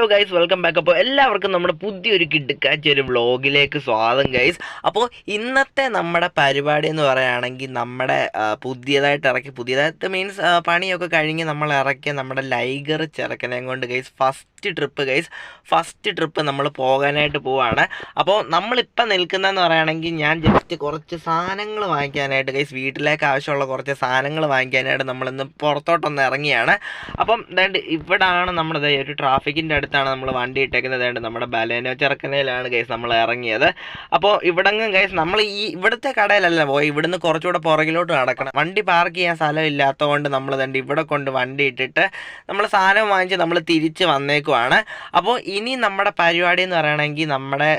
Hello guys welcome back അപ്പോൾ എല്ലാവർക്കും നമ്മുടെ പുതിയൊരു കിടുക്കാച്ച ഒരു വ്ളോഗിലേക്ക് സ്വാഗതം ഗൈസ് അപ്പോൾ ഇന്നത്തെ നമ്മുടെ പരിപാടി എന്ന് പറയുകയാണെങ്കിൽ നമ്മുടെ പുതിയതായിട്ട് ഇറക്കി പുതിയതായിട്ട് മീൻസ് പണിയൊക്കെ കഴിഞ്ഞ് നമ്മൾ ഇറക്കിയ നമ്മുടെ ലൈഗർ ചെറുക്കനെയും കൊണ്ട് guys first trip guys first trip നമ്മൾ പോകാനായിട്ട് പോവാണ്. അപ്പോൾ നമ്മളിപ്പോൾ നിൽക്കുന്നതെന്ന് പറയുകയാണെങ്കിൽ ഞാൻ ജസ്റ്റ് കുറച്ച് സാധനങ്ങൾ വാങ്ങിക്കാനായിട്ട് ഗൈസ് വീട്ടിലേക്ക് ആവശ്യമുള്ള കുറച്ച് സാധനങ്ങൾ വാങ്ങിക്കാനായിട്ട് നമ്മളിന്ന് പുറത്തോട്ടൊന്ന് ഇറങ്ങിയാണ്. അപ്പം ദാണ്ട് ഇവിടാണ് നമ്മുടെ ഒരു ട്രാഫിക്കിന്റെ അടുത്താണ് നമ്മൾ വണ്ടി ഇട്ടേക്കുന്നത്. അതായത് നമ്മുടെ ബലേനോ ചെറുക്കനയിലാണ് ഗൈസ് നമ്മൾ ഇറങ്ങിയത്. അപ്പോൾ ഇവിടെങ്ങും ഗൈസ് നമ്മൾ ഈ ഇവിടുത്തെ കടയിലല്ല പോയി. ഇവിടുന്ന് കുറച്ചുകൂടെ പുറകിലോട്ട് നടക്കണം. വണ്ടി പാർക്ക് ചെയ്യാൻ സ്ഥലം ഇല്ലാത്തതുകൊണ്ട് നമ്മൾ ദാണ്ട് ഇവിടെ കൊണ്ട് വണ്ടി ഇട്ടിട്ട് നമ്മൾ സാധനം വാങ്ങിച്ച് നമ്മൾ തിരിച്ച് വന്നേക്കുവാണ് അപ്പോൾ ഇനി നമ്മുടെ പരിപാടി എന്ന് പറയുകയാണെങ്കിൽ നമ്മുടെ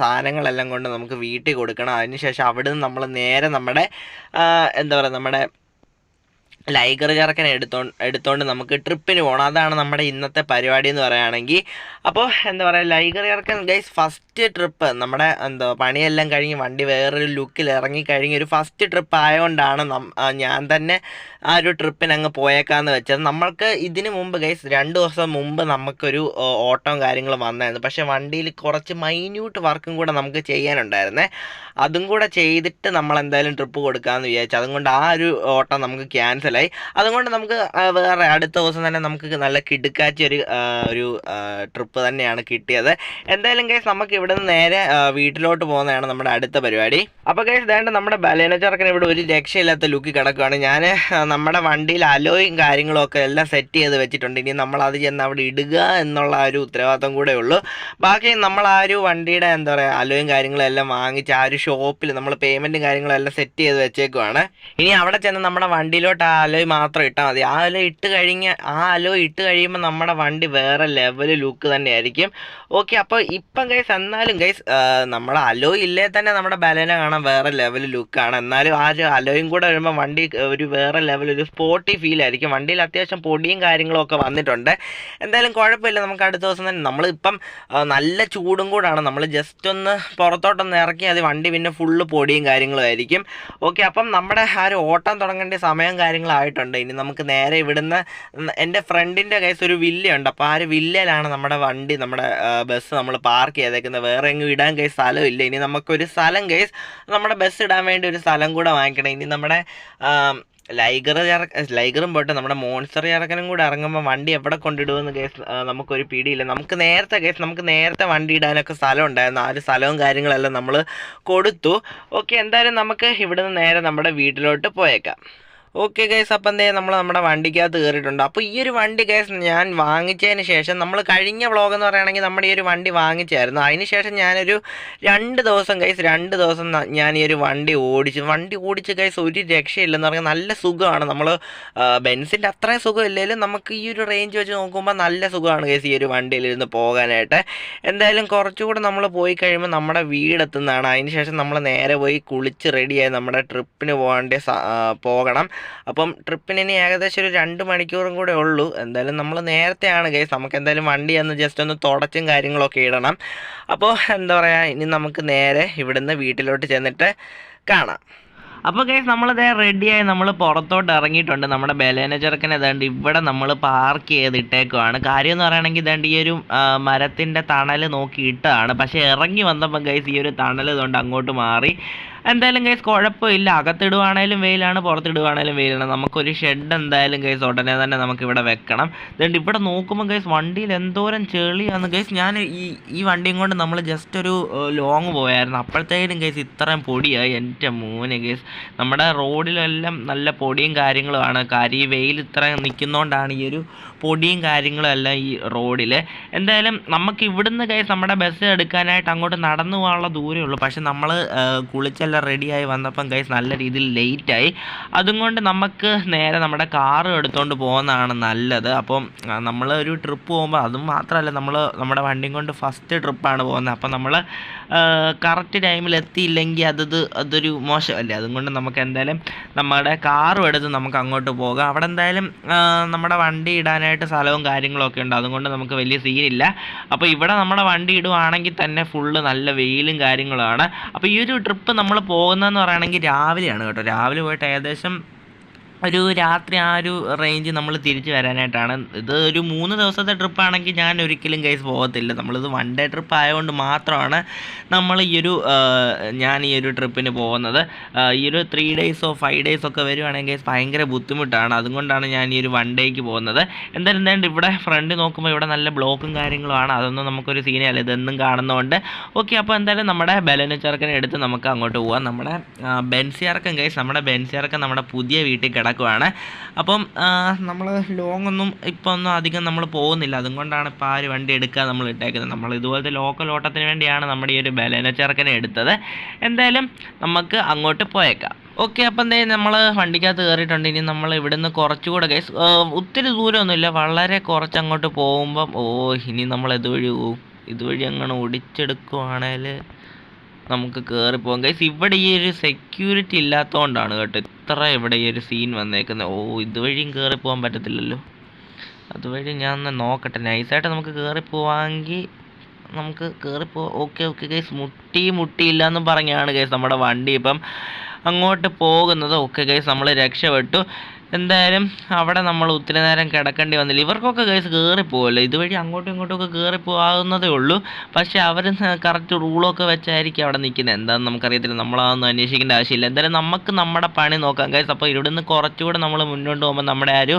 സാധനങ്ങളെല്ലാം കൊണ്ട് നമുക്ക് വീട്ടിൽ കൊടുക്കണം. അതിനുശേഷം അവിടുന്ന് നമ്മൾ നേരെ നമ്മുടെ എന്താ പറയുക നമ്മുടെ ലൈഗർ ചെറുക്കനെ എടുത്തോ എടുത്തോണ്ട് നമുക്ക് ട്രിപ്പിന് പോകണം അതാണ് നമ്മുടെ ഇന്നത്തെ പരിപാടി എന്ന് പറയുകയാണെങ്കിൽ അപ്പോൾ എന്താ പറയുക ലൈഗർ ചെറുക്കൻ ഗൈസ് ഫസ്റ്റ് ട്രിപ്പ് നമ്മുടെ എന്തോ പണിയെല്ലാം കഴിഞ്ഞ് വണ്ടി വേറൊരു ലുക്കിൽ ഇറങ്ങി കഴിഞ്ഞ് ഒരു ഫസ്റ്റ് ട്രിപ്പ് ആയതുകൊണ്ടാണ് ഞാൻ തന്നെ ആ ഒരു ട്രിപ്പിന് അങ്ങ് പോയേക്കാന്ന് വെച്ചത്. നമ്മൾക്ക് ഇതിന് മുമ്പ് ഗൈസ് രണ്ട് ദിവസം മുമ്പ് നമുക്കൊരു ഓട്ടവും കാര്യങ്ങളും വന്നായിരുന്നു. പക്ഷേ വണ്ടിയിൽ കുറച്ച് മൈന്യൂട്ട് വർക്കും കൂടെ നമുക്ക് ചെയ്യാനുണ്ടായിരുന്നേ. അതും കൂടെ ചെയ്തിട്ട് നമ്മൾ എന്തായാലും ട്രിപ്പ് കൊടുക്കാമെന്ന് വിചാരിച്ചു. അതുകൊണ്ട് ആ ഒരു ഓട്ടം നമുക്ക് ക്യാൻസലായി അതുകൊണ്ട് നമുക്ക് വേറെ അടുത്ത ദിവസം തന്നെ നമുക്ക് നല്ല കിടുക്കാച്ച ഒരു ഒരു ട്രിപ്പ് തന്നെയാണ് കിട്ടിയത്. എന്തായാലും കേസ് നമുക്ക് ഇവിടെ നിന്ന് നേരെ വീട്ടിലോട്ട് പോകുന്നതാണ് നമ്മുടെ അടുത്ത പരിപാടി. അപ്പോൾ കേസ് വേണ്ട നമ്മുടെ ബലേന ചെറുക്കൻ ഇവിടെ ഒരു രക്ഷയില്ലാത്ത ലുക്കി കിടക്കുകയാണ് ഞാൻ നമ്മുടെ വണ്ടിയിൽ അലോയും കാര്യങ്ങളൊക്കെ എല്ലാം സെറ്റ് ചെയ്ത് വെച്ചിട്ടുണ്ട്. ഇനി നമ്മൾ അത് ചെന്ന് അവിടെ ഇടുക എന്നുള്ള ഒരു ഉത്തരവാദിത്തം കൂടെ ഉള്ളൂ. ബാക്കി നമ്മൾ ആ ഒരു വണ്ടിയുടെ എന്താ പറയുക അലോയും കാര്യങ്ങളും എല്ലാം വാങ്ങിച്ച് ആ ഒരു ഷോപ്പിൽ നമ്മൾ പേയ്മെന്റും കാര്യങ്ങളും എല്ലാം സെറ്റ് ചെയ്ത് വെച്ചേക്കുവാണ്. ഇനി അവിടെ ചെന്ന് നമ്മുടെ വണ്ടിയിലോട്ട് ആ അലോയ് മാത്രം ഇട്ടാൽ മതി. ആ അലോ ഇട്ട് കഴിഞ്ഞ് ആ അലോ ഇട്ട് കഴിയുമ്പോൾ നമ്മുടെ വണ്ടി വേറെ ലെവൽ ലുക്ക് തന്നെ ആയിരിക്കും ഓക്കെ അപ്പോൾ ഇപ്പം ഗൈസ് എന്നാലും ഗൈസ് നമ്മുടെ അലോ ഇല്ലേ തന്നെ നമ്മുടെ ബലേന കാണാൻ വേറെ ലെവൽ ലുക്കാണ് എന്നാലും ആ ഒരു അലോയും കൂടെ വരുമ്പോൾ വണ്ടി ഒരു വേറെ ലെവൽ ഒരു സ്പോർട്ടി ഫീൽ ആയിരിക്കും. വണ്ടിയിൽ അത്യാവശ്യം പൊടിയും കാര്യങ്ങളും ഒക്കെ വന്നിട്ടുണ്ട്. എന്തായാലും കുഴപ്പമില്ല നമുക്ക് അടുത്ത ദിവസം തന്നെ. നമ്മളിപ്പം നല്ല ചൂടും കൂടാണ്. നമ്മൾ ജസ്റ്റ് ഒന്ന് പുറത്തോട്ടൊന്ന് ഇറക്കി അത് വണ്ടി പിന്നെ ഫുള്ള് പൊടിയും കാര്യങ്ങളും ആയിരിക്കും. ഓക്കെ അപ്പം നമ്മുടെ ആ ഒരു ഓട്ടം തുടങ്ങേണ്ട സമയം കാര്യങ്ങളായിട്ടുണ്ട്. ഇനി നമുക്ക് നേരെ ഇവിടുന്ന് എന്റെ ഫ്രണ്ടിന്റെ കേസ് ഒരു വില്ലയുണ്ട്. അപ്പോൾ ആ ഒരു വില്ലയിലാണ് നമ്മുടെ വണ്ടി നമ്മുടെ ബസ് നമ്മൾ പാർക്ക് ചെയ്തേക്കുന്നത്. വേറെ എങ്ങും ഇടാൻ കേസ് സ്ഥലമില്ല. ഇനി നമുക്കൊരു സ്ഥലം കേസ് നമ്മുടെ ബസ് ഇടാൻ വേണ്ടി ഒരു സ്ഥലം കൂടെ വാങ്ങിക്കണം. ഇനി നമ്മുടെ ലൈഗർ ലൈഗറും പോട്ടെ നമ്മുടെ മോൺസ്റ്റർ ഇറക്കനും കൂടെ ഇറങ്ങുമ്പോൾ വണ്ടി എവിടെ കൊണ്ടിടുമെന്ന് കേസ് നമുക്കൊരു പിടിയില്ല. നമുക്ക് നേരത്തെ കേസ് നമുക്ക് നേരത്തെ വണ്ടി ഇടാനൊക്കെ സ്ഥലം ഉണ്ടായിരുന്നു. ആ ഒരു സ്ഥലവും കാര്യങ്ങളെല്ലാം നമ്മൾ കൊടുത്തു. ഓക്കെ എന്തായാലും നമുക്ക് ഇവിടുന്ന് നേരെ നമ്മുടെ വീട്ടിലോട്ട് പോയേക്കാം. ഓക്കെ ഗൈസ് അപ്പം എന്തേ നമ്മൾ നമ്മുടെ വണ്ടിക്കകത്ത് കയറിയിട്ടുണ്ട് അപ്പോൾ ഈ ഒരു വണ്ടി ഗൈസ് ഞാൻ വാങ്ങിച്ചതിന് ശേഷം നമ്മൾ കഴിഞ്ഞ വ്ളോഗ് എന്ന് പറയുകയാണെങ്കിൽ നമ്മുടെ ഈ ഒരു വണ്ടി വാങ്ങിച്ചായിരുന്നു. അതിന് ശേഷം ഞാനൊരു രണ്ട് ദിവസം ഗൈസ് രണ്ട് ദിവസം ഞാൻ ഈ ഒരു വണ്ടി ഓടിച്ചു. വണ്ടി ഓടിച്ച് ഗൈസ് ഒരു രക്ഷയില്ലെന്ന് പറഞ്ഞാൽ നല്ല സുഖമാണ്. നമ്മൾ ബെൻസിന്റെ അത്രയും സുഖമില്ലെങ്കിലും നമുക്ക് ഈ ഒരു റേഞ്ച് വെച്ച് നോക്കുമ്പോൾ നല്ല സുഖമാണ് ഗൈസ് ഈ ഒരു വണ്ടിയിലിരുന്ന് പോകാനായിട്ട്. എന്തായാലും കുറച്ചുകൂടെ നമ്മൾ പോയി കഴിയുമ്പോൾ നമ്മുടെ വീടെത്തുന്നതാണ്. അതിന് ശേഷം നമ്മൾ നേരെ പോയി കുളിച്ച് റെഡിയായി നമ്മുടെ ട്രിപ്പിന് പോകേണ്ട പോകണം. അപ്പം ട്രിപ്പിന് ഇനി ഏകദേശം ഒരു രണ്ട് മണിക്കൂറും കൂടെ ഉള്ളൂ. എന്തായാലും നമ്മൾ നേരത്തെയാണ് കേസ് നമുക്ക് എന്തായാലും വണ്ടി ഒന്ന് ജസ്റ്റ് ഒന്ന് തുടച്ചും കാര്യങ്ങളൊക്കെ ഇടണം. അപ്പോൾ എന്താ പറയുക ഇനി നമുക്ക് നേരെ ഇവിടുന്ന് വീട്ടിലോട്ട് ചെന്നിട്ട് കാണാം. അപ്പോൾ ഗൈസ് നമ്മളിതേ റെഡിയായി നമ്മൾ പുറത്തോട്ട് ഇറങ്ങിയിട്ടുണ്ട്. നമ്മുടെ ബലേന ചെറുക്കൻ ഏതാണ്ട് ഇവിടെ നമ്മൾ പാർക്ക് ചെയ്തിട്ടേക്കുവാണ്. കാര്യം എന്ന് പറയുകയാണെങ്കിൽ ഇതാണ്ട് ഈ ഒരു മരത്തിന്റെ തണൽ നോക്കി പക്ഷേ ഇറങ്ങി വന്നപ്പോൾ ഗൈസ് ഈ ഒരു തണൽ ഇതുകൊണ്ട് അങ്ങോട്ട് മാറി. എന്തായാലും ഗൈസ് കുഴപ്പമില്ല. അകത്തിടുവാണേലും വെയിലാണ് പുറത്തിടുവാണേലും വെയിലാണ്. നമുക്കൊരു ഷെഡ് എന്തായാലും ഗൈസ് ഉടനെ തന്നെ നമുക്ക് ഇവിടെ വെക്കണം. അതുകൊണ്ട് ഇവിടെ നോക്കുമ്പോൾ ഗൈസ് വണ്ടിയിൽ എന്തോരം ചെളിയാണ് ഗൈസ് ഞാൻ ഈ ഈ വണ്ടിയും കൊണ്ട് നമ്മൾ ജസ്റ്റ് ഒരു ലോങ് പോയായിരുന്നു. അപ്പോഴത്തേക്കും ഗൈസ് ഇത്രയും പൊടിയായി. എന്റെ മൂന്ന് ഗൈസ് നമ്മുടെ റോഡിലെല്ലാം നല്ല പൊടിയും കാര്യങ്ങളുമാണ് കാര്യം ഈ വെയിൽ ഇത്രയും നിൽക്കുന്നതുകൊണ്ടാണ് ഈ ഒരു പൊടിയും കാര്യങ്ങളും എല്ലാം ഈ റോഡിൽ എന്തായാലും നമുക്ക് ഇവിടുന്ന് ഗൈസ് നമ്മുടെ ബസ് എടുക്കാനായിട്ട് അങ്ങോട്ട് നടന്നു പോകാനുള്ള ദൂരമേ ഉള്ളൂ. പക്ഷെ നമ്മൾ കുളിച്ചെല്ലാം റെഡിയായി വന്നപ്പം ഗൈസ് നല്ല രീതിയിൽ ലേറ്റായി അതും കൊണ്ട് നമുക്ക് നേരെ നമ്മുടെ കാറ് എടുത്തുകൊണ്ട് പോകുന്നതാണ് നല്ലത്. അപ്പം നമ്മൾ ഒരു ട്രിപ്പ് പോകുമ്പോൾ അതും മാത്രമല്ല നമ്മൾ നമ്മുടെ വണ്ടിയും കൊണ്ട് ഫസ്റ്റ് ട്രിപ്പാണ് പോകുന്നത്. അപ്പം നമ്മൾ കറക്റ്റ് ടൈമിൽ എത്തിയില്ലെങ്കിൽ അതത് അതൊരു മോശമല്ലേ? അതുകൊണ്ട് നമുക്ക് എന്തായാലും നമ്മുടെ കാറും എടുത്ത് നമുക്ക് അങ്ങോട്ട് പോകാം. അവിടെ എന്തായാലും നമ്മുടെ വണ്ടി ഇടാനായിട്ട് സ്ഥലവും കാര്യങ്ങളൊക്കെ ഉണ്ട്. അതുകൊണ്ട് നമുക്ക് വലിയ സീനില്ല അപ്പോൾ ഇവിടെ നമ്മുടെ വണ്ടി ഇടുവാണെങ്കിൽ തന്നെ ഫുള്ള് നല്ല വെയിലും കാര്യങ്ങളുമാണ് അപ്പോൾ ഈ ഒരു ട്രിപ്പ് നമ്മൾ പോകുന്നതെന്ന് പറയുകയാണെങ്കിൽ രാവിലെയാണ് കേട്ടോ. രാവിലെ പോയിട്ട് ഏകദേശം ഒരു രാത്രി ആ ഒരു റേഞ്ച് നമ്മൾ തിരിച്ചു വരാനായിട്ടാണ്. ഇത് ഒരു മൂന്ന് ദിവസത്തെ ട്രിപ്പാണെങ്കിൽ ഞാൻ ഒരിക്കലും കേസ് പോകത്തില്ല. നമ്മളിത് വൺ ഡേ ട്രിപ്പ് ആയതുകൊണ്ട് മാത്രമാണ് നമ്മൾ ഈ ഒരു ഞാൻ ഈ ഒരു ട്രിപ്പിന് പോകുന്നത്. ഈ ഒരു ത്രീ ഡേയ്സോ ഫൈവ് ഡേയ്സോ ഒക്കെ വരുവാണെങ്കിൽ ഭയങ്കര ബുദ്ധിമുട്ടാണ്. അതുകൊണ്ടാണ് ഞാൻ ഈ ഒരു വൺ ഡേക്ക് പോകുന്നത്. എന്തായാലും ഇവിടെ ഫ്രണ്ട് നോക്കുമ്പോൾ ഇവിടെ നല്ല ബ്ലോക്കും കാര്യങ്ങളുമാണ്. അതൊന്നും നമുക്കൊരു സീനല്ല ഇതെന്നും കാണുന്നതുകൊണ്ട് ഓക്കെ അപ്പോൾ എന്തായാലും നമ്മുടെ ബലന ചെറുക്കനെ എടുത്ത് നമുക്ക് അങ്ങോട്ട് പോവാം. നമ്മുടെ ബെൻസിയാർക്കം കേസ് നമ്മുടെ ബെൻസിയാർക്കം നമ്മുടെ പുതിയ വീട്ടിൽ കിടക്കുവാണ് അപ്പം നമ്മൾ ലോങ് ഒന്നും ഇപ്പോൾ ഒന്നും അധികം നമ്മൾ പോകുന്നില്ല. അതുകൊണ്ടാണ് ഇപ്പോൾ ആ ഒരു വണ്ടി എടുക്കുക നമ്മൾ ഇട്ടേക്കുന്നത്. നമ്മൾ ഇതുപോലത്തെ ലോക്കൽ ഓട്ടത്തിന് വേണ്ടിയാണ് നമ്മുടെ ഈ ഒരു ബലേന ചെറുക്കനെ എടുത്തത്. എന്തായാലും നമുക്ക് അങ്ങോട്ട് പോയേക്കാം. ഓക്കെ അപ്പം എന്തേ നമ്മൾ വണ്ടിക്കകത്ത് കയറിയിട്ടുണ്ട്. ഇനി നമ്മൾ ഇവിടുന്ന് കുറച്ചുകൂടെ ഗൈസ് ഒത്തിരി ദൂരമൊന്നുമില്ല. വളരെ കുറച്ച് അങ്ങോട്ട് പോകുമ്പം ഓ ഇനി നമ്മൾ ഇതുവഴി പോവും ഇതുവഴി അങ്ങനെ ഒടിച്ചെടുക്കുവാണേൽ നമുക്ക് കയറി പോകാം. ഗൈസ് ഇവിടെ ഈ ഒരു സെക്യൂരിറ്റി ഇല്ലാത്തതുകൊണ്ടാണ് കേട്ടോ ഇത്ര ഇവിടെ ഈ ഒരു സീൻ വന്നേക്കുന്നത് ഓ ഇതുവഴിയും കയറി പോകാൻ പറ്റത്തില്ലല്ലോ. അതുവഴി ഞാൻ ഒന്ന് നോക്കട്ടെ. നൈസായിട്ട് നമുക്ക് കയറി പോവാമെങ്കിൽ നമുക്ക് കയറി പോ ഓക്കെ ഓക്കെ ഗൈസ് മുട്ടി മുട്ടിയില്ല എന്നും പറഞ്ഞാണ് ഗൈസ് നമ്മുടെ വണ്ടി ഇപ്പം അങ്ങോട്ട് പോകുന്നത്. ഓക്കെ ഗൈസ് നമ്മൾ രക്ഷപ്പെട്ടു. എന്തായാലും അവിടെ നമ്മൾ ഒത്തിരി നേരം കിടക്കേണ്ടി വന്നില്ല. ഇവർക്കൊക്കെ കേസ് കയറി പോകുമല്ലോ ഇതുവഴി അങ്ങോട്ടും ഇങ്ങോട്ടും ഒക്കെ കയറി പോകാവുന്നതേ ഉള്ളൂ. പക്ഷേ അവർ കറക്റ്റ് റൂളൊക്കെ വെച്ചായിരിക്കും അവിടെ നിൽക്കുന്നത്. എന്താണെന്ന് നമുക്കറിയത്തില്ല. നമ്മളതൊന്നും അന്വേഷിക്കേണ്ട ആവശ്യമില്ല. എന്തായാലും നമുക്ക് നമ്മുടെ പണി നോക്കാം. കേസ് അപ്പോൾ ഇവിടുന്ന് കുറച്ചുകൂടെ നമ്മൾ മുന്നോട്ട് പോകുമ്പോൾ നമ്മുടെ ആ ഒരു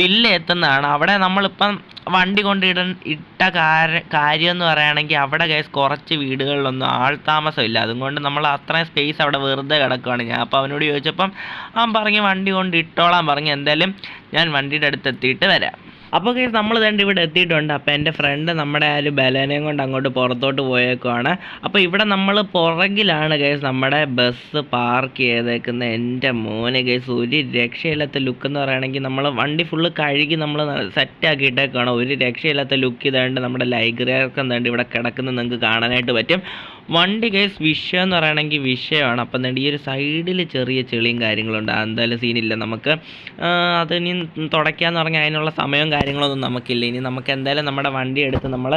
വില്ല എത്തുന്നതാണ്. അവിടെ നമ്മളിപ്പം വണ്ടി കൊണ്ട് ഇട ഇട്ട കാര- കാര്യം എന്ന് പറയുകയാണെങ്കിൽ അവിടെ കേസ് കുറച്ച് വീടുകളിലൊന്നും ആൾ താമസമില്ല. അതുകൊണ്ട് നമ്മൾ അത്രയും സ്പേസ് അവിടെ വെറുതെ കിടക്കുകയാണ് ഞാൻ അപ്പോൾ അവനോട് ചോദിച്ചപ്പം അവൻ പറഞ്ഞ് വണ്ടി കൊണ്ട് ഇട്ടോളാൻ പറഞ്ഞു എന്തായാലും ഞാൻ വണ്ടിയുടെ അടുത്ത് എത്തിയിട്ട് വരാം. അപ്പോൾ കേസ് നമ്മൾ തന്നെ ഇവിടെ എത്തിയിട്ടുണ്ട്. അപ്പോൾ എന്റെ ഫ്രണ്ട് നമ്മുടെ ആ ഒരു ബലേനയും കൊണ്ട് അങ്ങോട്ട് പുറത്തോട്ട് പോയേക്കുവാണ്. അപ്പോൾ ഇവിടെ നമ്മൾ പുറകിലാണ് കേസ് നമ്മുടെ ബസ് പാർക്ക് ചെയ്തേക്കുന്ന. എന്റെ മോനെ കേസ് ഒരു രക്ഷയില്ലാത്ത ലുക്ക് എന്ന് പറയുകയാണെങ്കിൽ നമ്മൾ വണ്ടി ഫുള്ള് കഴുകി നമ്മൾ സെറ്റ് ആക്കിയിട്ടേക്കാണ് ഒരു രക്ഷയില്ലാത്ത ലുക്ക് ഇതാണ്ട് നമ്മുടെ ലൈബ്രറിയൊക്കെ എന്താണ്ട് ഇവിടെ കിടക്കുന്നത് നിങ്ങൾക്ക് കാണാനായിട്ട് പറ്റും. വണ്ടി കേസ് വിഷയം എന്ന് പറയുകയാണെങ്കിൽ വിഷയമാണ്. അപ്പം എന്താണ്ട് ഈ ഒരു സൈഡിൽ ചെറിയ ചെളിയും കാര്യങ്ങളുണ്ട്. എന്തായാലും സീനില്ല നമുക്ക് അതിനി തുടയ്ക്കാന്ന് പറഞ്ഞാൽ അതിനുള്ള സമയവും കാര്യങ്ങളൊന്നും നമുക്കില്ല. ഇനി നമുക്ക് എന്തായാലും നമ്മുടെ വണ്ടി എടുത്ത് നമ്മൾ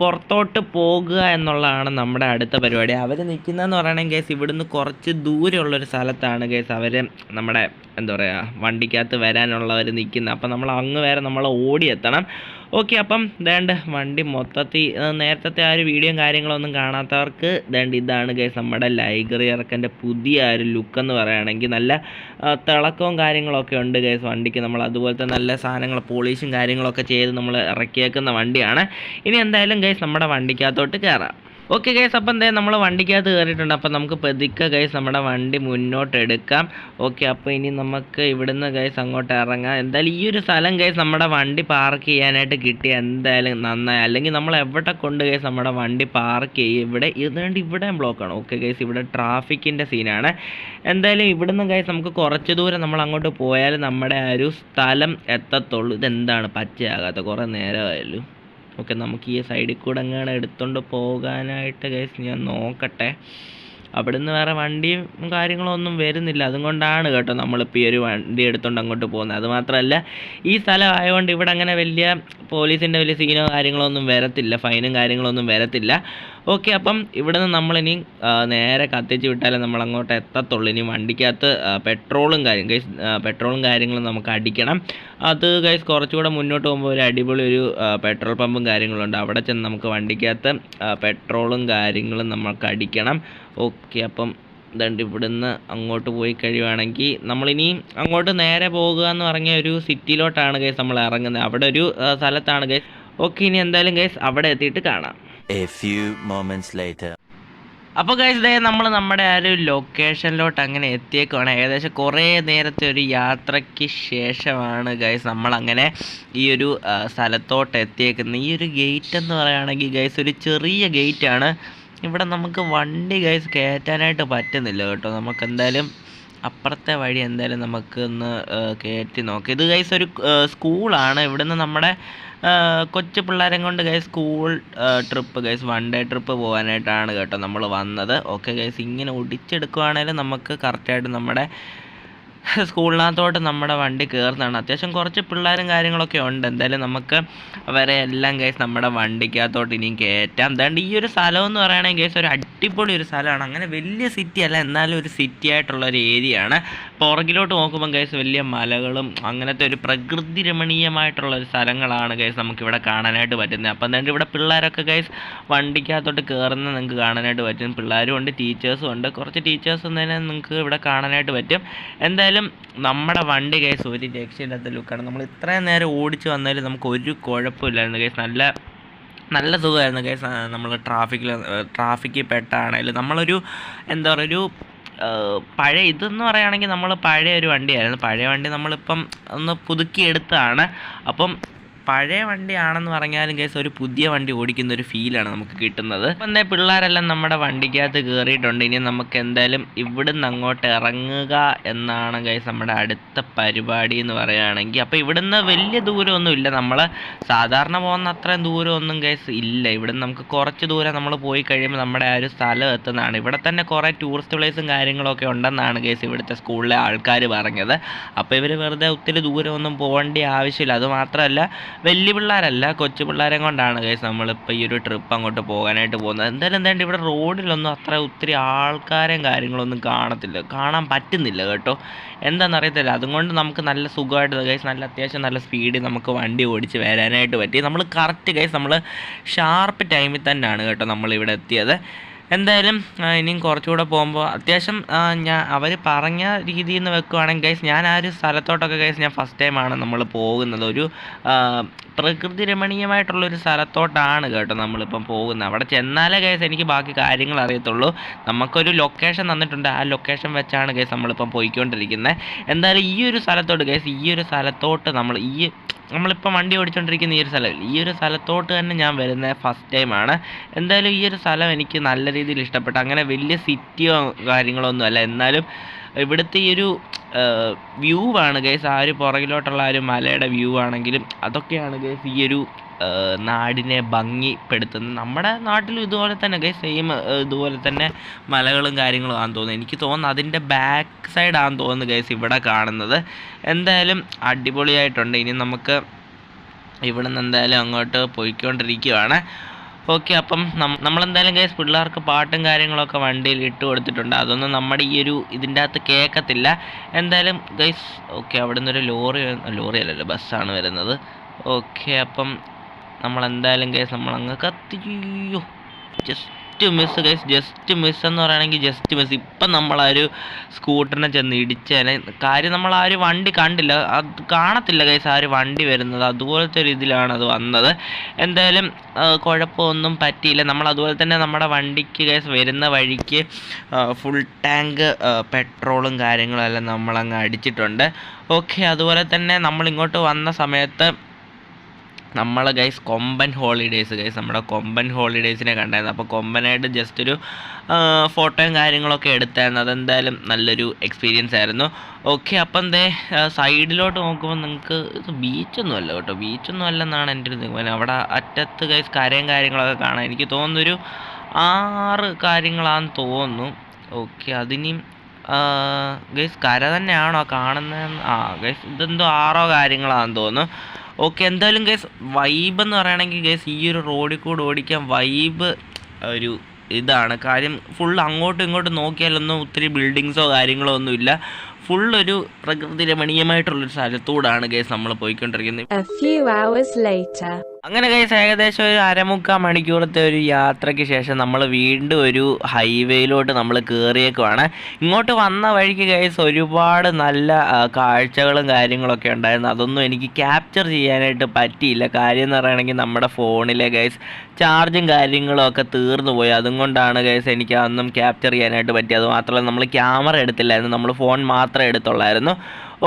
പുറത്തോട്ട് പോകുക എന്നുള്ളതാണ് നമ്മുടെ അടുത്ത പരിപാടി. അവർ നിൽക്കുന്നതെന്ന് പറയുകയാണെങ്കിൽ കേസ് ഇവിടുന്ന് കുറച്ച് ദൂരമുള്ളൊരു സ്ഥലത്താണ് കേസ് അവർ നമ്മുടെ എന്താ പറയുക വണ്ടിക്കകത്ത് വരാനുള്ളവർ നിൽക്കുന്നത്. അപ്പം നമ്മൾ അങ്ങ് വരെ നമ്മൾ ഓടിയെത്തണം. ഓക്കെ അപ്പം ദേണ്ട് വണ്ടി മൊത്തത്തിൽ നേരത്തെ ആ ഒരു വീഡിയോയും കാര്യങ്ങളൊന്നും കാണാത്തവർക്ക് ദേണ്ട് ഇതാണ് കേസ് നമ്മുടെ ലൈബ്രറി ഇറക്കന്റെ പുതിയ ഒരു ലുക്ക് എന്ന് പറയുകയാണെങ്കിൽ നല്ല തിളക്കവും കാര്യങ്ങളൊക്കെ ഉണ്ട് കേസ് വണ്ടിക്ക്. നമ്മൾ അതുപോലത്തെ നല്ല സാധനങ്ങൾ പോളീഷും കാര്യങ്ങളൊക്കെ ചെയ്ത് നമ്മൾ ഇറക്കിയേക്കുന്ന വണ്ടിയാണ്. ഇനി എന്തായാലും കേസ് നമ്മുടെ വണ്ടിക്കകത്തോട്ട് കയറാം ഓക്കെ ഗൈസ് അപ്പം എന്തായാലും നമ്മൾ വണ്ടിക്കകത്ത് കയറിയിട്ടുണ്ട്. അപ്പം നമുക്ക് പതുക്കെ ഗൈസ് നമ്മുടെ വണ്ടി മുന്നോട്ട് എടുക്കാം ഓക്കെ അപ്പോൾ ഇനി നമുക്ക് ഇവിടുന്ന് ഗൈസ് അങ്ങോട്ട് ഇറങ്ങാം. എന്തായാലും ഈ ഒരു സ്ഥലം ഗൈസ് നമ്മുടെ വണ്ടി പാർക്ക് ചെയ്യാനായിട്ട് കിട്ടിയ എന്തായാലും നന്നായി. അല്ലെങ്കിൽ നമ്മൾ എവിടെ കൊണ്ട് ഗൈസ് നമ്മുടെ വണ്ടി പാർക്ക് ചെയ്യും? ഇവിടെ ഇതുകൊണ്ട് ഇവിടെ ബ്ലോക്കാണ് ഓക്കെ ഗൈസ് ഇവിടെ ട്രാഫിക്കിന്റെ സീനാണ് എന്തായാലും ഇവിടുന്ന് ഗൈസ് നമുക്ക് കുറച്ച് ദൂരം നമ്മൾ അങ്ങോട്ട് പോയാൽ നമ്മുടെ ആ ഒരു സ്ഥലം എത്തത്തുള്ളൂ. ഇതെന്താണ് പച്ചയാകാത്ത കുറേ നേരമായല്ലോ. ഓക്കെ നമുക്ക് ഈ സൈഡിൽ കൂടെ അങ്ങാണ് എടുത്തുകൊണ്ട് പോകാനായിട്ട് ഗൈസ് ഞാൻ നോക്കട്ടെ. അവിടുന്ന് വേറെ വണ്ടിയും കാര്യങ്ങളും ഒന്നും വരുന്നില്ല. അതുകൊണ്ടാണ് കേട്ടോ നമ്മളിപ്പോൾ ഈ ഒരു വണ്ടി എടുത്തുകൊണ്ട് അങ്ങോട്ട് പോകുന്നത്. അത് മാത്രമല്ല ഈ സ്ഥലം ആയതുകൊണ്ട് ഇവിടെ അങ്ങനെ വലിയ പോലീസിന്റെ വലിയ സീനോ കാര്യങ്ങളോ ഒന്നും വരത്തില്ല. ഫൈനും കാര്യങ്ങളൊന്നും വരത്തില്ല. ഓക്കെ അപ്പം ഇവിടെ നിന്ന് നമ്മളിനി നേരെ കത്തിച്ച് വിട്ടാലേ നമ്മൾ അങ്ങോട്ട് എത്തത്തുള്ളൂ. ഇനി വണ്ടിക്കകത്ത് പെട്രോളും കാര്യം ഗൈസ് പെട്രോളും കാര്യങ്ങളും നമുക്ക് അടിക്കണം. അത് ഗൈസ് കുറച്ചുകൂടെ മുന്നോട്ട് പോകുമ്പോൾ ഒരു അടിപൊളി ഒരു പെട്രോൾ പമ്പും കാര്യങ്ങളുണ്ട്. അവിടെ ചെന്ന് നമുക്ക് വണ്ടിക്കകത്ത് പെട്രോളും കാര്യങ്ങളും നമുക്ക് അടിക്കണം. ഓക്കെ അപ്പം ഇതുണ്ട് ഇവിടുന്ന് അങ്ങോട്ട് പോയി കഴിയുവാണെങ്കിൽ നമ്മളിനി അങ്ങോട്ട് നേരെ പോകുക എന്ന് പറഞ്ഞ ഒരു സിറ്റിയിലോട്ടാണ് ഗൈസ് നമ്മൾ ഇറങ്ങുന്നത്. അവിടെ ഒരു സ്ഥലത്താണ് ഗൈസ് ഓക്കെ ഇനി എന്തായാലും ഗൈസ് അവിടെ എത്തിയിട്ട് കാണാം. A few moments later. അപ്പോൾ ഗൈസ് ദേ നമ്മൾ നമ്മുടെ ആ ഒരു ലൊക്കേഷനിലോട്ട് അങ്ങനെ എത്തിയേക്കുവാണ്. ഏകദേശം കുറേ നേരത്തെ ഒരു യാത്രയ്ക്ക് ശേഷമാണ് ഗൈസ് നമ്മളങ്ങനെ ഈ ഒരു സ്ഥലത്തോട്ട് എത്തിയേക്കുന്നത്. ഈ ഒരു ഗേറ്റ് എന്ന് പറയുകയാണെങ്കിൽ ഗൈസ് ഒരു ചെറിയ ഗേറ്റ് ആണ്. ഇവിടെ നമുക്ക് വണ്ടി ഗൈസ് കയറ്റാനായിട്ട് പറ്റുന്നില്ല കേട്ടോ. നമുക്ക് എന്തായാലും അപ്പുറത്തെ വഴി എന്തായാലും നമുക്ക് ഒന്ന് കയറ്റി നോക്കാം. ഇത് ഗൈസ് ഒരു സ്കൂളാണ്. ഇവിടുന്ന് നമ്മുടെ കൊച്ചു പിള്ളേരെ കൊണ്ട് guys school trip guys one day trip പോകാനായിട്ടാണ് കേട്ടോ നമ്മൾ വന്നത്. ഓക്കെ ഗൈസ് ഇങ്ങനെ ഒടിച്ചെടുക്കുവാണെങ്കിൽ നമുക്ക് കറക്റ്റായിട്ട് നമ്മുടെ സ്കൂളിനകത്തോട്ട് നമ്മുടെ വണ്ടി കയറുന്നതാണ് അത്യാവശ്യം കുറച്ച് പിള്ളേരും കാര്യങ്ങളൊക്കെ ഉണ്ട്. എന്തായാലും നമുക്ക് അവരെ എല്ലാം കേസ് നമ്മുടെ വണ്ടിക്കകത്തോട്ട് ഇനിയും കയറ്റാം എന്താണ്ട് ഈ ഒരു സ്ഥലം എന്ന് പറയുകയാണെങ്കിൽ കേസ് ഒരു അടിപൊളി ഒരു സ്ഥലമാണ്. അങ്ങനെ വലിയ സിറ്റി അല്ല എന്നാലും ഒരു സിറ്റി ആയിട്ടുള്ള ഒരു ഏരിയ ആണ്. പുറകിലോട്ട് നോക്കുമ്പോൾ കേസ് വലിയ മലകളും അങ്ങനത്തെ ഒരു പ്രകൃതി രമണീയമായിട്ടുള്ള ഒരു സ്ഥലങ്ങളാണ് കേസ് നമുക്കിവിടെ കാണാനായിട്ട് പറ്റുന്നത്. അപ്പം എന്താണ്ട് ഇവിടെ പിള്ളേരൊക്കെ കേസ് വണ്ടിക്കകത്തോട്ട് കയറുന്നത് നിങ്ങൾക്ക് കാണാനായിട്ട് പറ്റും. പിള്ളേരും ഉണ്ട് ടീച്ചേഴ്സും ഉണ്ട്. കുറച്ച് ടീച്ചേഴ്സും തന്നെ നിങ്ങൾക്ക് ഇവിടെ കാണാനായിട്ട് പറ്റും. എന്തായാലും നമ്മുടെ വണ്ടി കേസ് ഒരു രക്ഷയില്ലാത്ത ലുക്കാണ് നമ്മൾ ഇത്രയും നേരം ഓടിച്ചു വന്നാലും നമുക്ക് ഒരു കുഴപ്പമില്ലായിരുന്നു കേസ് നല്ല നല്ല സുഖമായിരുന്നു കേസ് നമ്മൾ ട്രാഫിക്കിൽ ട്രാഫിക്കിൽ പെട്ടാണെങ്കിലും നമ്മളൊരു എന്താ പറയുക ഒരു പഴയ ഇതെന്ന് പറയുകയാണെങ്കിൽ നമ്മൾ പഴയ ഒരു വണ്ടിയായിരുന്നു. പഴയ വണ്ടി നമ്മളിപ്പം ഒന്ന് പുതുക്കിയെടുത്തതാണ്. അപ്പം പഴയ വണ്ടിയാണെന്ന് പറഞ്ഞാലും കേസ് ഒരു പുതിയ വണ്ടി ഓടിക്കുന്ന ഒരു ഫീലാണ് നമുക്ക് കിട്ടുന്നത്. അപ്പം എന്താ പിള്ളേരെല്ലാം നമ്മുടെ വണ്ടിക്കകത്ത് കയറിയിട്ടുണ്ട് ഇനി നമുക്ക് എന്തായാലും ഇവിടുന്ന് അങ്ങോട്ട് ഇറങ്ങുക എന്നാണ് കേസ് നമ്മുടെ അടുത്ത പരിപാടി എന്ന് പറയുകയാണെങ്കിൽ. അപ്പോൾ ഇവിടുന്ന് വലിയ ദൂരമൊന്നും ഇല്ല. നമ്മൾ സാധാരണ പോകുന്ന അത്രയും ദൂരമൊന്നും കേസ് ഇല്ല. ഇവിടുന്ന് നമുക്ക് കുറച്ച് ദൂരം നമ്മൾ പോയി കഴിയുമ്പോൾ നമ്മുടെ ആ ഒരു സ്ഥലം എത്തുന്നതാണ്. ഇവിടെ തന്നെ കുറേ ടൂറിസ്റ്റ് പ്ലേസും കാര്യങ്ങളൊക്കെ ഉണ്ടെന്നാണ് കേസ് ഇവിടുത്തെ സ്കൂളിലെ ആൾക്കാർ പറഞ്ഞത്. അപ്പോൾ ഇവർ വെറുതെ ഒത്തിരി ദൂരമൊന്നും പോകേണ്ട ആവശ്യമില്ല. അത് മാത്രമല്ല വലിയ പിള്ളേരല്ല കൊച്ചു പിള്ളേരെ കൊണ്ടാണ് കേസ് നമ്മളിപ്പോൾ ഈ ഒരു ട്രിപ്പ് അങ്ങോട്ട് പോകാനായിട്ട് പോകുന്നത്. എന്തായാലും എന്തായാലും ഇവിടെ റോഡിലൊന്നും അത്ര ഒത്തിരി ആൾക്കാരെയും കാര്യങ്ങളൊന്നും കാണത്തില്ല കാണാൻ പറ്റുന്നില്ല കേട്ടോ. എന്താണെന്നറിയത്തില്ല അതുകൊണ്ട് നമുക്ക് നല്ല സുഖമായിട്ട് ഗൈസ് നല്ല അത്യാവശ്യം നല്ല സ്പീഡിൽ നമുക്ക് വണ്ടി ഓടിച്ച് വരാനായിട്ട് പറ്റി. നമ്മൾ കറക്റ്റ് ഗൈസ് നമ്മൾ ഷാർപ്പ് ടൈമിൽ തന്നെയാണ് കേട്ടോ നമ്മളിവിടെ എത്തിയത്. എന്തായാലും ഇനിയും കുറച്ചുകൂടെ പോകുമ്പോൾ അത്യാവശ്യം ഞാൻ അവർ പറഞ്ഞ രീതിയിൽ നിന്ന് വെക്കുവാണെങ്കിൽ ഗൈസ് ഞാൻ ആ ഒരു സ്ഥലത്തോട്ടൊക്കെ ഗൈസ് ഞാൻ ഫസ്റ്റ് ടൈമാണ് നമ്മൾ പോകുന്നത്. ഒരു പ്രകൃതി രമണീയമായിട്ടുള്ളൊരു സ്ഥലത്തോട്ടാണ് കേട്ടോ നമ്മളിപ്പം പോകുന്നത്. അവിടെ ചെന്നാലേ കേസ് എനിക്ക് ബാക്കി കാര്യങ്ങൾ അറിയത്തുള്ളൂ. നമുക്കൊരു ലൊക്കേഷൻ തന്നിട്ടുണ്ട്. ആ ലൊക്കേഷൻ വെച്ചാണ് കേസ് നമ്മളിപ്പം പോയിക്കൊണ്ടിരിക്കുന്നത്. എന്തായാലും ഈ ഒരു സ്ഥലത്തോട്ട് കേസ് ഈ ഒരു സ്ഥലത്തോട്ട് നമ്മൾ ഈ നമ്മളിപ്പോൾ വണ്ടി ഓടിച്ചുകൊണ്ടിരിക്കുന്ന ഈ ഒരു സ്ഥലം ഈ ഒരു സ്ഥലത്തോട്ട് തന്നെ ഞാൻ വരുന്നത് ഫസ്റ്റ് ടൈമാണ് എന്തായാലും ഈ ഒരു സ്ഥലം എനിക്ക് നല്ല രീതിയിൽ ഇഷ്ടപ്പെട്ടു. അങ്ങനെ വലിയ സിറ്റിയോ കാര്യങ്ങളോ ഒന്നും അല്ല എന്നാലും ഇവിടുത്തെ ഈ ഒരു വ്യൂ ആണ് ഗൈസ് ആ ഒരു പുറകിലോട്ടുള്ള ആ ഒരു മലയുടെ വ്യൂ ആണെങ്കിലും അതൊക്കെയാണ് ഗൈസ് ഈ ഒരു നാടിനെ ഭംഗിപ്പെടുത്തുന്നത് നമ്മുടെ നാട്ടിലും ഇതുപോലെ തന്നെ ഗൈസ് സെയിം ഇതുപോലെ തന്നെ മലകളും കാര്യങ്ങളും ആണെന്ന് തോന്നുന്നു. എനിക്ക് തോന്നുന്നു അതിന്റെ ബാക്ക് സൈഡ് ആണെന്ന് തോന്നുന്നു ഗൈസ് ഇവിടെ കാണുന്നത്. എന്തായാലും അടിപൊളിയായിട്ടുണ്ട്. ഇനി നമുക്ക് ഇവിടെ നിന്ന് എന്തായാലും അങ്ങോട്ട് പോയിക്കൊണ്ടിരിക്കുകയാണ് ഓക്കെ അപ്പം നമ്മളെന്തായാലും ഗൈസ് പിള്ളേർക്ക് പാട്ടും കാര്യങ്ങളൊക്കെ വണ്ടിയിൽ ഇട്ട് കൊടുത്തിട്ടുണ്ട്. അതൊന്നും നമ്മുടെ ഈ ഒരു ഇതിന്റെ അകത്ത് കേൾക്കത്തില്ല എന്തായാലും ഗൈസ് ഓക്കെ അവിടെ നിന്നൊരു ലോറി ലോറി അല്ലല്ലോ ബസ്സാണ് വരുന്നത്. ഓക്കെ അപ്പം നമ്മളെന്തായാലും ഗൈസ് നമ്മളങ്ങ് കത്തിയോ just miss guys just miss എന്ന് പറയുകയാണെങ്കിൽ ജസ്റ്റ് മിസ് ഇപ്പം നമ്മൾ ആ ഒരു സ്കൂട്ടറിനെ ചെന്ന് ഇടിച്ചേനെ. കാര്യം നമ്മൾ ആ ഒരു വണ്ടി കണ്ടില്ല. അത് കാണത്തില്ല ഗൈസ് ആ ഒരു വണ്ടി വരുന്നത്. അതുപോലത്തെ ഒരു ഇതിലാണ് അത് വന്നത്. എന്തായാലും കുഴപ്പമൊന്നും പറ്റിയില്ല. നമ്മൾ അതുപോലെ തന്നെ നമ്മുടെ വണ്ടിക്ക് ഗൈസ് വരുന്ന വഴിക്ക് ഫുൾ ടാങ്ക് പെട്രോളും കാര്യങ്ങളും എല്ലാം നമ്മളങ്ങ് അടിച്ചിട്ടുണ്ട്. ഓക്കെ അതുപോലെ തന്നെ നമ്മൾ ഇങ്ങോട്ട് വന്ന സമയത്ത് നമ്മൾ ഗൈസ് കൊമ്പൻ ഹോളിഡേയ്സ് ഗൈസ് നമ്മുടെ കൊമ്പൻ ഹോളിഡേയ്സിനെ കണ്ടായിരുന്നു. അപ്പോൾ കൊമ്പനായിട്ട് ജസ്റ്റ് ഒരു ഫോട്ടോയും കാര്യങ്ങളൊക്കെ എടുത്തായിരുന്നു. അതെന്തായാലും നല്ലൊരു എക്സ്പീരിയൻസ് ആയിരുന്നു. ഓക്കെ അപ്പം എന്തേ സൈഡിലോട്ട് നോക്കുമ്പോൾ നിങ്ങൾക്ക് ഇത് ബീച്ചൊന്നും അല്ല കേട്ടോ. ബീച്ചൊന്നും അല്ലെന്നാണ് എന്റെ ഒരു നിഗമനം. അവിടെ അറ്റത്ത് ഗൈസ് കരയും കാര്യങ്ങളൊക്കെ കാണാം എനിക്ക് തോന്നുന്നൊരു ആറ് കാര്യങ്ങളാണെന്ന് തോന്നുന്നു. ഓക്കെ അതിനും ഗൈസ് കര തന്നെയാണോ കാണുന്നത് ആ ഗൈസ് ഇതെന്തോ ആറോ കാര്യങ്ങളാണെന്ന് തോന്നുന്നു. ഓക്കെ എന്തായാലും ഗൈസ് വൈബ് എന്ന് പറയുകയാണെങ്കിൽ ഗൈസ് ഈ ഒരു റോഡിൽ കൂടെ ഓടിക്കാൻ വൈബ് ഒരു ഇതാണ്. കാര്യം ഫുൾ അങ്ങോട്ടും ഇങ്ങോട്ടും നോക്കിയാലൊന്നും ഒത്തിരി ബിൽഡിങ്സോ കാര്യങ്ങളോ ഒന്നുമില്ല ഫുൾ ഒരു പ്രകൃതി രമണീയമായിട്ടുള്ളൊരു സ്ഥലത്തൂടാണ് ഗൈസ് നമ്മൾ പോയിക്കൊണ്ടിരിക്കുന്നത്. അങ്ങനെ കൈസ് ഏകദേശം ഒരു അരമുക്കാൽ മണിക്കൂറത്തെ ഒരു യാത്രയ്ക്ക് ശേഷം നമ്മൾ വീണ്ടും ഒരു ഹൈവേയിലോട്ട് നമ്മൾ കയറിയേക്കുവാണ് ഇങ്ങോട്ട് വന്ന വഴിക്ക് കൈസ് ഒരുപാട് നല്ല കാഴ്ചകളും കാര്യങ്ങളൊക്കെ ഉണ്ടായിരുന്നു. അതൊന്നും എനിക്ക് ക്യാപ്ചർ ചെയ്യാനായിട്ട് പറ്റിയില്ല. കാര്യം എന്ന് പറയുകയാണെങ്കിൽ നമ്മുടെ ഫോണിലെ ഗൈസ് ചാർജും കാര്യങ്ങളും ഒക്കെ തീർന്നു പോയി. അതുകൊണ്ടാണ് ഗൈസ് എനിക്ക് അതൊന്നും ക്യാപ്ചർ ചെയ്യാനായിട്ട് പറ്റിയത്. മാത്രമല്ല നമ്മൾ ക്യാമറ എടുത്തില്ലായിരുന്നു. നമ്മൾ ഫോൺ മാത്രമേ എടുത്തുള്ളായിരുന്നു.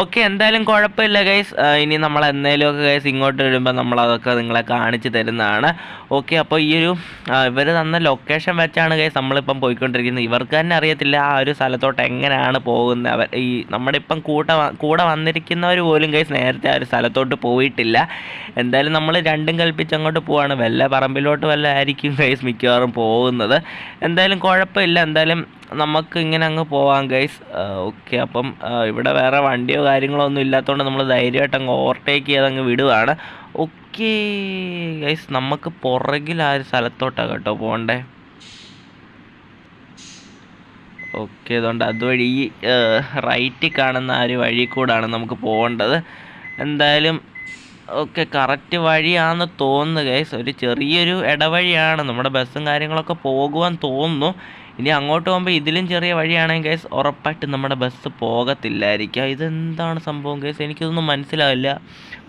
ഓക്കെ എന്തായാലും കുഴപ്പമില്ല ഗൈസ് ഇനി നമ്മൾ എന്നേലും ഒക്കെ ഗൈസ് ഇങ്ങോട്ട് വരുമ്പോൾ നമ്മൾ അതൊക്കെ നിങ്ങളെ കാണിച്ചു തരുന്നതാണ്. ഓക്കെ അപ്പോൾ ഈ ഒരു ഇവർ തന്ന ലൊക്കേഷൻ വെച്ചാണ് ഗൈസ് നമ്മളിപ്പം പോയിക്കൊണ്ടിരിക്കുന്നത്. ഇവർക്ക് തന്നെ അറിയത്തില്ല ആ ഒരു സ്ഥലത്തോട്ട് എങ്ങനെയാണ് പോകുന്നത്. അവർ ഈ നമ്മുടെ ഇപ്പം കൂട്ട കൂടെ വന്നിരിക്കുന്നവർ പോലും ഗൈസ് നേരത്തെ ആ ഒരു സ്ഥലത്തോട്ട് പോയിട്ടില്ല. എന്തായാലും നമ്മൾ രണ്ടും കൽപ്പിച്ച് അങ്ങോട്ട് പോവാണ്. വല്ല പറമ്പിലോട്ട് വല്ല ആയിരിക്കും ഗൈസ് മിക്കവാറും പോകുന്നത്. എന്തായാലും കുഴപ്പമില്ല. എന്തായാലും നമുക്ക് ഇങ്ങനെ അങ്ങ് പോവാം ഗൈസ് ഓക്കെ അപ്പം ഇവിടെ വേറെ വണ്ടിയോ കാര്യങ്ങളോ ഒന്നും ഇല്ലാത്തതുകൊണ്ട് നമ്മൾ ധൈര്യമായിട്ട് അങ്ങ് ഓവർടേക്ക് ചെയ്ത് അങ്ങ് വിടുവാണ്. ഓക്കെ ഗൈസ് നമുക്ക് പുറകിൽ ആ ഒരു സ്ഥലത്തോട്ടാണ് കേട്ടോ പോകണ്ടേ. ഓക്കെ അതുകൊണ്ട് അതുവഴി ഈ റൈറ്റിൽ കാണുന്ന ആ ഒരു വഴി കൂടാണ് നമുക്ക് പോകേണ്ടത്. എന്തായാലും ഓക്കെ കറക്റ്റ് വഴിയാണെന്ന് തോന്നുന്നു ഗൈസ് ഒരു ചെറിയൊരു ഇടവഴിയാണ്. നമ്മുടെ ബസ്സും കാര്യങ്ങളൊക്കെ പോകുവാൻ തോന്നുന്നു. ഇനി അങ്ങോട്ട് പോകുമ്പോൾ ഇതിലും ചെറിയ വഴിയാണെങ്കിൽ ഗൈസ് ഉറപ്പായിട്ട് നമ്മുടെ ബസ് പോകത്തില്ലായിരിക്കാം. ഇതെന്താണ് സംഭവം ഗൈസ് എനിക്കിതൊന്നും മനസ്സിലാവില്ല.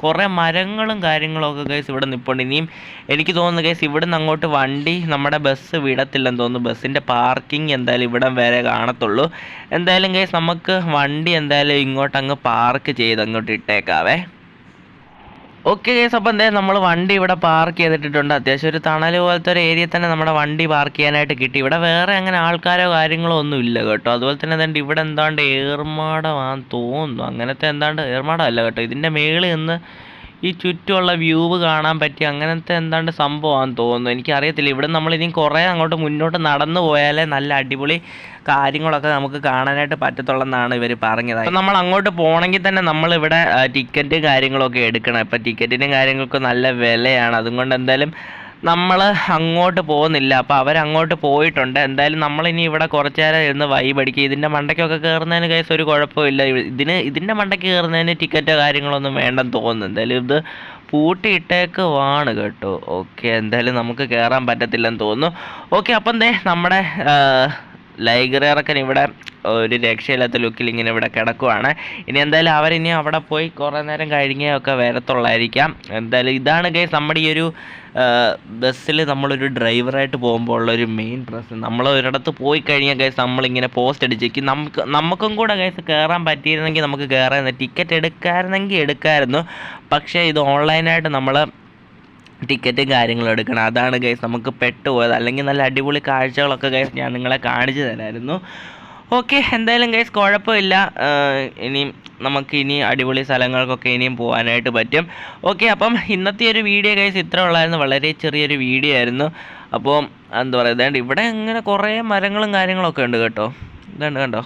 കുറേ മരങ്ങളും കാര്യങ്ങളൊക്കെ ഗൈസ് ഇവിടെ നിൽപ്പുണ്ട് ഇനിയും എനിക്ക് തോന്നുന്നു ഗൈസ് ഇവിടുന്ന് അങ്ങോട്ട് വണ്ടി നമ്മുടെ ബസ് വിടത്തില്ലെന്ന് തോന്നുന്നു. ബസ്സിന്റെ പാർക്കിംഗ് എന്തായാലും ഇവിടം വരെ കാണത്തുള്ളൂ. എന്തായാലും ഗൈസ് നമുക്ക് വണ്ടി എന്തായാലും ഇങ്ങോട്ടങ്ങ് പാർക്ക് ചെയ്ത് അങ്ങോട്ട് ഇട്ടേക്കാവേ. ഓക്കെ കേസ് അപ്പം എന്തേ നമ്മൾ വണ്ടി ഇവിടെ പാർക്ക് ചെയ്തിട്ടുണ്ട് അത്യാവശ്യം ഒരു തണൽ പോലത്തെ ഒരു ഏരിയ തന്നെ നമ്മുടെ വണ്ടി പാർക്ക് ചെയ്യാനായിട്ട് കിട്ടി. ഇവിടെ വേറെ അങ്ങനെ ആൾക്കാരോ കാര്യങ്ങളോ ഒന്നും ഇല്ല കേട്ടോ. അതുപോലെ തന്നെ എന്താണ്ട് ഇവിടെ എന്താണ്ട് ഏർമാടമാണെന്ന് തോന്നുന്നു. അങ്ങനത്തെ എന്താണ്ട് ഏർമാടമല്ല കേട്ടോ. ഇതിന്റെ മേളിൽ നിന്ന് ഈ ചുറ്റുമുള്ള വ്യൂവ് കാണാൻ പറ്റി അങ്ങനത്തെ എന്താണ്ട് സംഭവമാണെന്ന് തോന്നുന്നു. എനിക്കറിയത്തില്ല. ഇവിടെ നമ്മൾ ഇനി കുറേ അങ്ങോട്ട് മുന്നോട്ട് നടന്നു പോയാലേ നല്ല അടിപൊളി കാര്യങ്ങളൊക്കെ നമുക്ക് കാണാനായിട്ട് പറ്റത്തുള്ളെന്നാണ് ഇവർ പറഞ്ഞത്. അപ്പം നമ്മൾ അങ്ങോട്ട് പോകണമെങ്കിൽ തന്നെ നമ്മളിവിടെ ടിക്കറ്റ് കാര്യങ്ങളൊക്കെ എടുക്കണം. ഇപ്പം ടിക്കറ്റിനും കാര്യങ്ങൾക്കും നല്ല വിലയാണ്. അതുകൊണ്ട് എന്തായാലും നമ്മൾ അങ്ങോട്ട് പോകുന്നില്ല. അപ്പോൾ അവരങ്ങോട്ട് പോയിട്ടുണ്ട്. എന്തായാലും നമ്മൾ ഇനി ഇവിടെ കുറച്ച് നേരം ഇരുന്ന് വൈ അടിക്കുക ഇതിന്റെ മണ്ടയ്ക്കൊക്കെ കയറുന്നതിന് കേസ് ഒരു കുഴപ്പമില്ല ഇതിന് ഇതിന്റെ മണ്ടയ്ക്ക് കയറുന്നതിന് ടിക്കറ്റോ കാര്യങ്ങളൊന്നും വേണ്ടെന്ന് തോന്നുന്നു. എന്തായാലും ഇത് പൂട്ടിയിട്ടേക്കുവാണ് കേട്ടോ. ഓക്കെ എന്തായാലും നമുക്ക് കയറാൻ പറ്റത്തില്ലെന്ന് തോന്നുന്നു. ഓക്കെ അപ്പം ദേ നമ്മുടെ ലൈബ്രറിയറക്കൻ ഇവിടെ ഒരു രക്ഷയില്ലാത്ത ലുക്കിൽ ഇങ്ങനെ ഇവിടെ കിടക്കുവാണ്. ഇനി എന്തായാലും അവരിനി അവിടെ പോയി കുറേ നേരം കഴിഞ്ഞേ ഒക്കെ വരത്തുള്ളായിരിക്കാം. എന്തായാലും ഇതാണ് ഗൈസ് നമ്മുടെ ഈ ഒരു ബസ്സിൽ നമ്മളൊരു ഡ്രൈവറായിട്ട് പോകുമ്പോൾ ഉള്ളൊരു മെയിൻ പ്രശ്നം. നമ്മൾ ഒരിടത്ത് പോയി കഴിഞ്ഞാൽ ഗൈസ് നമ്മളിങ്ങനെ പോസ്റ്റ് അടിച്ചേക്കും. നമുക്ക് നമുക്കും കൂടെ ഗൈസ് കയറാൻ പറ്റിയിരുന്നെങ്കിൽ നമുക്ക് കയറാൻ ടിക്കറ്റ് എടുക്കാമായിരുന്നെങ്കിൽ എടുക്കാമായിരുന്നു പക്ഷേ ഇത് ഓൺലൈനായിട്ട് നമ്മൾ ടിക്കറ്റും കാര്യങ്ങൾ എടുക്കണം. അതാണ് ഗൈസ് നമുക്ക് പെട്ടുപോയത് അല്ലെങ്കിൽ നല്ല അടിപൊളി കാഴ്ചകളൊക്കെ ഗൈസ് ഞാൻ നിങ്ങളെ കാണിച്ചു തരായിരുന്നു. ഓക്കെ എന്തായാലും ഗൈസ് കുഴപ്പമില്ല. ഇനിയും നമുക്ക് ഇനി അടിപൊളി സ്ഥലങ്ങൾക്കൊക്കെ ഇനിയും പോകാനായിട്ട് പറ്റും. ഓക്കെ അപ്പം ഇന്നത്തെ ഒരു വീഡിയോ ഗൈസ് ഇത്ര ഉള്ളായിരുന്നു. വളരെ ചെറിയൊരു വീഡിയോ ആയിരുന്നു. അപ്പോൾ എന്താ പറയുക ഇവിടെ ഇങ്ങനെ കുറേ മരങ്ങളും കാര്യങ്ങളൊക്കെ ഉണ്ട് കേട്ടോ. ഇതാണ്ട് കണ്ടോ?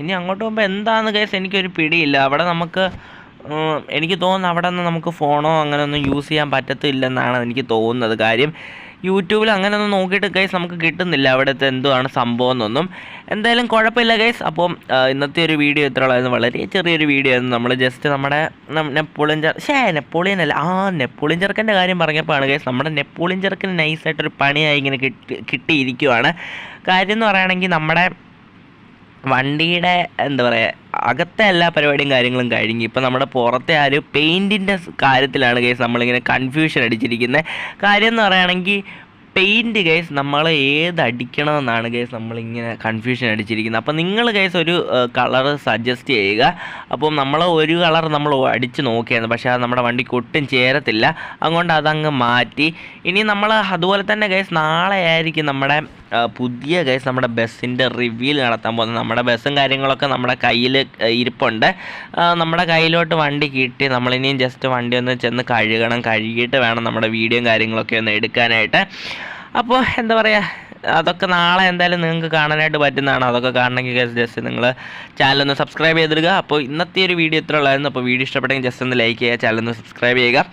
ഇനി അങ്ങോട്ട് പോകുമ്പോൾ എന്താണെന്ന് ഗൈസ് എനിക്കൊരു പിടിയില്ല. അവിടെ നമുക്ക് എനിക്ക് തോന്നുന്നു അവിടെ നിന്ന് നമുക്ക് ഫോണോ അങ്ങനെ ഒന്നും യൂസ് ചെയ്യാൻ പറ്റത്തില്ലെന്നാണ് എനിക്ക് തോന്നുന്നത്. കാര്യം യൂട്യൂബിൽ അങ്ങനെ ഒന്നും നോക്കിയിട്ട് ഗൈസ് നമുക്ക് കിട്ടുന്നില്ല അവിടുത്തെ എന്തുവാണ് സംഭവം എന്നൊന്നും. എന്തായാലും കുഴപ്പമില്ല ഗൈസ് അപ്പം ഇന്നത്തെ ഒരു വീഡിയോ ഇത്ര ഉള്ളായിരുന്നു വളരെ ചെറിയൊരു വീഡിയോ ആയിരുന്നു. നമ്മൾ ജസ്റ്റ് നമ്മുടെ നെപ്പോളിയൻ ചെർ ഷേ നെപ്പോളിയൻ അല്ല. ആ നെപ്പോളിയൻ ചെറുക്കന്റെ കാര്യം പറഞ്ഞപ്പോഴാണ് ഗൈസ് നമ്മുടെ നെപ്പോളിയൻ ചെറുക്കിന് നൈസായിട്ടൊരു പണിയായി ഇങ്ങനെ കിട്ടി കിട്ടിയിരിക്കുവാണ്. കാര്യം എന്ന് പറയുകയാണെങ്കിൽ നമ്മുടെ വണ്ടിയുടെ എന്താ പറയുക അകത്തെ എല്ലാ പരിപാടിയും കാര്യങ്ങളും കഴിഞ്ഞു ഇപ്പം നമ്മുടെ പുറത്തെ ആ ഒരു പെയിന്റിന്റെ കാര്യത്തിലാണ് കേസ് നമ്മളിങ്ങനെ കൺഫ്യൂഷൻ അടിച്ചിരിക്കുന്നത് കാര്യം എന്ന് പറയുകയാണെങ്കിൽ പെയിന്റ് കേസ് നമ്മൾ ഏത് അടിക്കണമെന്നാണ് കേസ് നമ്മളിങ്ങനെ കൺഫ്യൂഷൻ അടിച്ചിരിക്കുന്നത്. അപ്പോൾ നിങ്ങൾ കേസ് ഒരു കളർ സജസ്റ്റ് ചെയ്യുക. അപ്പം നമ്മൾ ഒരു കളർ നമ്മൾ അടിച്ച് നോക്കിയായിരുന്നു. പക്ഷേ അത് നമ്മുടെ വണ്ടിക്ക് ഒട്ടും ചേരത്തില്ല. അതുകൊണ്ട് അതങ്ങ് മാറ്റി. ഇനി നമ്മൾ അതുപോലെ തന്നെ കേസ് നാളെ ആയിരിക്കും നമ്മുടെ പുതിയ കേസ് നമ്മുടെ ബസ്സിന്റെ റിവ്യൂ നടത്താൻ പോകുന്നത്. നമ്മുടെ ബസ്സും കാര്യങ്ങളൊക്കെ നമ്മുടെ കയ്യിൽ ഇരിപ്പുണ്ട്. നമ്മുടെ കയ്യിലോട്ട് വണ്ടി കിട്ടി. നമ്മളിനിയും ജസ്റ്റ് വണ്ടി ഒന്ന് ചെന്ന് കഴുകണം. കഴുകിയിട്ട് വേണം നമ്മുടെ വീഡിയോയും കാര്യങ്ങളൊക്കെ ഒന്ന് എടുക്കാനായിട്ട്. അപ്പോൾ എന്താ പറയുക അതൊക്കെ നാളെ എന്തായാലും നിങ്ങൾക്ക് കാണാനായിട്ട് പറ്റുന്നതാണ് അതൊക്കെ കാണണമെങ്കിൽ ജസ്റ്റ് നിങ്ങൾ ചാനൽ ഒന്ന് സബ്സ്ക്രൈബ് ചെയ്തിടുക അപ്പോൾ ഇന്നത്തെ ഒരു വീഡിയോ ഇത്ര ഉള്ളായിരുന്നു അപ്പോൾ വീഡിയോ ഇഷ്ടപ്പെട്ടെങ്കിൽ ജസ്റ്റ് ഒന്ന് ലൈക്ക് ചെയ്യുക ചാനൽ ഒന്ന് സബ്സ്ക്രൈബ് ചെയ്യുക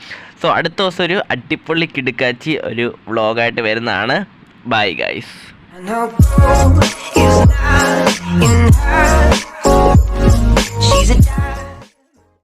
സോ അടുത്ത ദിവസം ഒരു അടിപൊളി കിടുക്കാച്ചി ഒരു വ്ളോഗായിട്ട് വരുന്നതാണ് ബൈ ഗൈസ്. She's a.